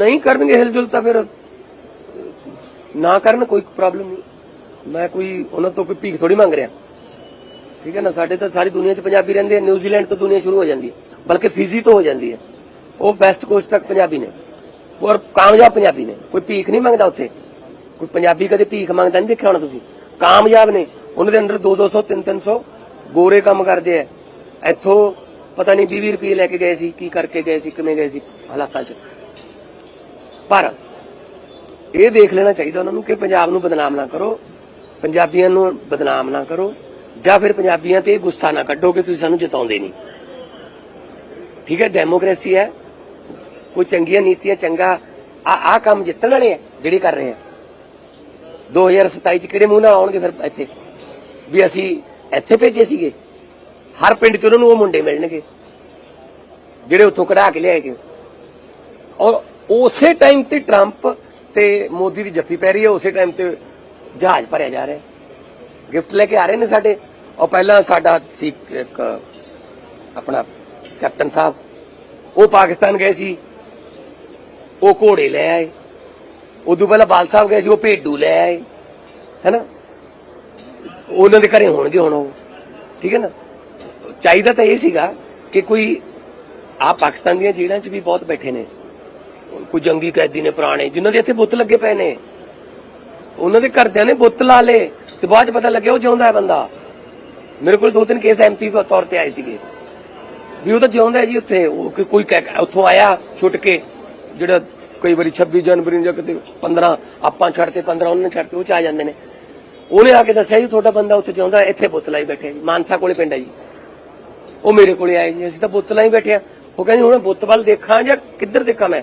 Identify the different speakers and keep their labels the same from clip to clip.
Speaker 1: ਨਹੀਂ ਕਰਨਗੇ ਹਿਲਜੁਲ ਤਾਂ ਫਿਰ ਨਾ ਕਰਨ ਕੋਈ ਪ੍ਰੋਬਲਮ ਨਹੀਂ। ਮੈਂ ਕੋਈ ਉਹਨਾਂ ਤੋਂ ਕੋਈ ਭੀਖ ਥੋੜੀ ਮੰਗ ਰਿਹਾ। ਠੀਕ ਹੈ ਨਾ, ਸਾਡੇ ਤਾਂ ਸਾਰੀ ਦੁਨੀਆ 'ਚ ਪੰਜਾਬੀ ਰਹਿੰਦੇ ਆ ਨਿਊਜ਼ੀਲੈਂਡ ਤੋਂ ਦੁਨੀਆ ਸ਼ੁਰੂ ਹੋ ਜਾਂਦੀ ਹੈ, ਬਲਕਿ ਫਿਜੀ ਤੋਂ ਹੋ ਜਾਂਦੀ ਹੈ। ਉਹ ਵੈਸਟ ਕੋਸਟ ਤੱਕ ਪੰਜਾਬੀ ਨੇ। ਔਰ ਕਾਮਯਾਬ ਪੰਜਾਬੀ ਨੇ। ਕੋਈ ਭੀਖ ਨਹੀਂ ਮੰਗਦਾ ਉੱਥੇ। ਕੋਈ ਪੰਜਾਬੀ ਕਦੇ ਭੀਖ ਮੰਗਦਾ ਨਹੀਂ ਦੇਖਿਆ ਹੋਣਾ ਤੁਸੀਂ। ਕਾਮਯਾਬ ਨੇ। ਉਹਨਾਂ ਦੇ ਅੰਡਰ 2 200 3 300 ਗੋਰੇ ਕੰਮ ਕਰਦੇ ਆ। ਇੱਥੋਂ ਪਤਾ ਨਹੀਂ 20 ਰੁਪਏ ਲੈ ਕੇ ਗਏ ਸੀ, ਕੀ ਕਰਕੇ ਗਏ ਸੀ, ਕਿਵੇਂ ਗਏ ਸੀ ਹਾਲਾਤਾਂ 'ਚ। ਪਰ ਇਹ ਦੇਖ ਲੈਣਾ ਚਾਹੀਦਾ ਉਹਨਾਂ ਨੂੰ ਕਿ ਪੰਜਾਬ ਨੂੰ ਬਦਨਾਮ ਨਾ ਕਰੋ, ਪੰਜਾਬੀਆਂ ਨੂੰ ਬਦਨਾਮ ਨਾ ਕਰੋ, ਜਾਂ ਫਿਰ ਪੰਜਾਬੀਆਂ ਤੇ ਗੁੱਸਾ ਨਾ ਕੱਢੋ ਕਿ ਤੁਸੀਂ ਸਾਨੂੰ ਜਿਤਾਉਂਦੇ ਨਹੀਂ। ਠੀਕ ਹੈ ਡੈਮੋਕ੍ਰੇਸੀ ਹੈ, ਕੋਈ ਚੰਗੀਆਂ ਨੀਤੀਆਂ, ਚੰਗਾ ਆ ਆ ਕੰਮ ਜਿੱਤਣ ਵਾਲੇ ਆ, ਜਿਹੜੇ ਕਰ ਰਹੇ ਆ। 2027 ਚ ਕਿਹੜੇ ਮੂੰਹ ਨਾਲ ਆਉਣਗੇ ਫਿਰ ਇੱਥੇ? ਵੀ ਅਸੀਂ ਇੱਥੇ ਭੇਜੇ ਸੀਗੇ। ਹਰ ਪਿੰਡ ਚ ਉਹਨਾਂ ਨੂੰ ਉਹ ਮੁੰਡੇ ਮਿਲਣਗੇ, ਜਿਹੜੇ ਉੱਥੋਂ ਕਢਾ ਕੇ ਲਿਆਏ ਗਏ। ਔਰ ਉਸੇ ਟਾਈਮ ਤੇ ਟਰੰਪ ਤੇ ਮੋਦੀ ਦੀ ਜੱਫੀ ਪੈ ਰਹੀ ਹੈ, ਉਸੇ ਟਾਈਮ ਤੇ ਜਹਾਜ਼ ਭਰਿਆ ਜਾ ਰਿਹਾ ਗਿਫਟ ਲੈ ਕੇ ਆ ਰਹੇ ਨੇ ਸਾਡੇ। ਔਰ ਪਹਿਲਾਂ ਸਾਡਾ ਸੀ ਇੱਕ, ਆਪਣਾ ਕੈਪਟਨ ਸਾਹਿਬ, ਉਹ ਪਾਕਿਸਤਾਨ ਗਏ ਸੀ। ਉਹ ਘੋੜੇ ਲੈ ਆਏ। ਉਦੋਂ ਪਹਿਲਾਂ ਬਾਲ ਸਾਹਿਬ ਗਏ ਸੀ, ਉਹ ਭੇਡੂ ਲੈ ਆਏ। ਹੈਨਾ? ਉਹਨਾਂ ਦੇ ਘਰੇ ਹੋਣਗੇ ਹੁਣ ਉਹ। ਠੀਕ ਹੈ ਨਾ? ਚਾਹੀਦਾ ਤਾਂ ਇਹ ਸੀਗਾ ਕਿ ਕੋਈ ਆ ਪਾਕਿਸਤਾਨ ਦੀਆਂ ਜੇਲ੍ਹਾਂ 'ਚ ਵੀ ਬਹੁਤ ਬੈਠੇ ਨੇ। ਕੋਈ ਜੰਗੀ ਕੈਦੀ ਨੇ ਪੁਰਾਣੇ, ਜਿਨ੍ਹਾਂ ਦੇ ਇੱਥੇ ਬੁੱਤ ਲੱਗੇ ਪਏ ਨੇ। ਉਹਨਾਂ ਦੇ ਘਰਦਿਆਂ ਨੇ ਬੁੱਤ ਲਾ ਲੇ ਤੇ ਬਾਅਦ ਚ ਪਤਾ ਲੱਗਿਆ ਉਹ ਜਿਉਂਦਾ ਹੈ ਬੰਦਾ। ਮੇਰੇ ਕੋਲ ਦੋ ਤਿੰਨ ਕੇਸ ਐਮਪੀ ਦੇ ਤੌਰ ਤੇ ਆਏ ਸੀਗੇ। ਵੀ ਉਹ ਤਾਂ ਜਿਉਂਦਾ ਹੈ ਜੀ ਉੱਥੇ। ਉਹ ਕੋਈ- ਉੱਥੋਂ ਆਇਆ ਛੁੱਟ ਕੇ, ਜਿਹੜਾ ਕਈ ਵਾਰੀ 26 ਜਨਵਰੀ ਨੂੰ ਜਾਂ ਕਿਤੇ 15 ਆਪਾਂ ਛੱਡਤੇ 15 ਉਹਨਾਂ ਨੇ ਛੱਡਤੇ, ਉਹ ਚ ਆ ਜਾਂਦੇ ਨੇ। ਉਹਨੇ ਆ ਕੇ ਦੱਸਿਆ ਜੀ ਤੁਹਾਡਾ ਬੰਦਾ ਉੱਥੇ ਜਿਉਂਦਾ ਇੱਥੇ ਬੁੱਤ ਲਾਈ ਬੈਠੇ। ਜੀ ਮਾਨਸਾ ਕੋਲੇ ਪਿੰਡ ਹੈ ਜੀ। ਉਹ ਮੇਰੇ ਕੋਲੇ ਆਏ ਜੀ। ਅਸੀਂ ਤਾਂ ਬੁੱਤ ਲਾਈ ਬੈਠੇ ਆ ਉਹ ਕਹਿੰਦੇ ਹੁਣ ਬੁੱਤ ਵੱਲ ਦੇਖਾਂ ਜਾਂ ਕਿੱਧਰ ਦੇਖਾਂ ਮੈਂ?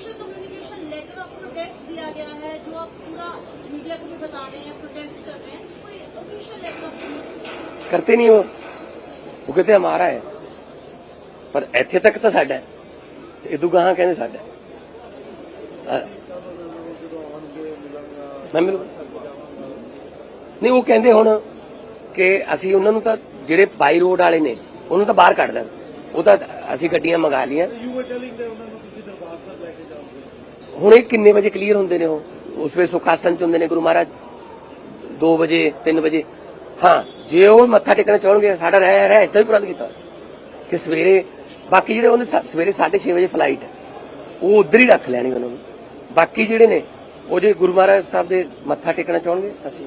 Speaker 2: प्रोटेस्ट दिया गया है जो आप पूरा मीडिया को भी बता रहे हैं प्रोटेस्ट कर रहे हैं कोई ऑफिशियल लेटर ऑफ
Speaker 1: करते नहीं हो वो कहते हमारा है ਪਰ ਇੱਥੇ ਤੱਕ ਤਾਂ ਸਾਡਾ ਹੈ ਇਦੋਂ ਗਾਹਾਂ ਕਹਿੰਦੇ ਸਾਡਾ ਹੈ। ਅਹ ਮੈਂ ਮਿਲੂ ਨਹੀਂ ਉਹ ਕਹਿੰਦੇ ਹੁਣ ਕਿ ਅਸੀਂ ਉਹਨਾਂ ਨੂੰ ਤਾਂ ਜਿਹੜੇ ਬਾਈ ਰੋਡ ਵਾਲੇ ਨੇ ਉਹਨੂੰ ਤਾਂ ਬਾਹਰ ਕੱਢ ਦੇਣ ਉਹ ਤਾਂ ਅਸੀਂ ਗੱਡੀਆਂ ਮੰਗਾ ਲਈਆਂ ਹੁਣ ਇਹ ਕਿੰਨੇ ਵਜੇ ਕਲੀਅਰ ਹੁੰਦੇ ਨੇ ਉਹ? ਉਸ ਵੇ ਸੁਖਾਸਨ ਚ ਹੁੰਦੇ ਨੇ ਗੁਰੂ ਮਹਾਰਾਜ? 2 ਵਜੇ 3 ਵਜੇ? ਹਾਂ, ਜੇ ਉਹ ਮੱਥਾ ਟੇਕਣਾ ਚਾਹਣਗੇ ਸਾਡਾ ਰਹਿ ਰਹਿ ਇਸ ਦਾ ਵੀ ਪ੍ਰਬੰਧ ਕੀਤਾ। ਕਿ ਸਵੇਰੇ, ਬਾਕੀ ਜਿਹੜੇ ਉਹਨੇ ਸ- ਸਵੇਰੇ 6:30 ਵਜੇ ਫਲਾਈਟ ਉਹ ਉਧਰ ਹੀ ਰੱਖ ਲੈਣੀ ਉਹਨਾਂ ਨੂੰ। ਬਾਕੀ ਜਿਹੜੇ ਨੇ, ਉਹ ਜੇ ਗੁਰੂ ਮਹਾਰਾਜ ਸਾਹਿਬ ਦੇ ਮੱਥਾ ਟੇਕਣਾ ਚਾਹਣਗੇ, ਅਸੀਂ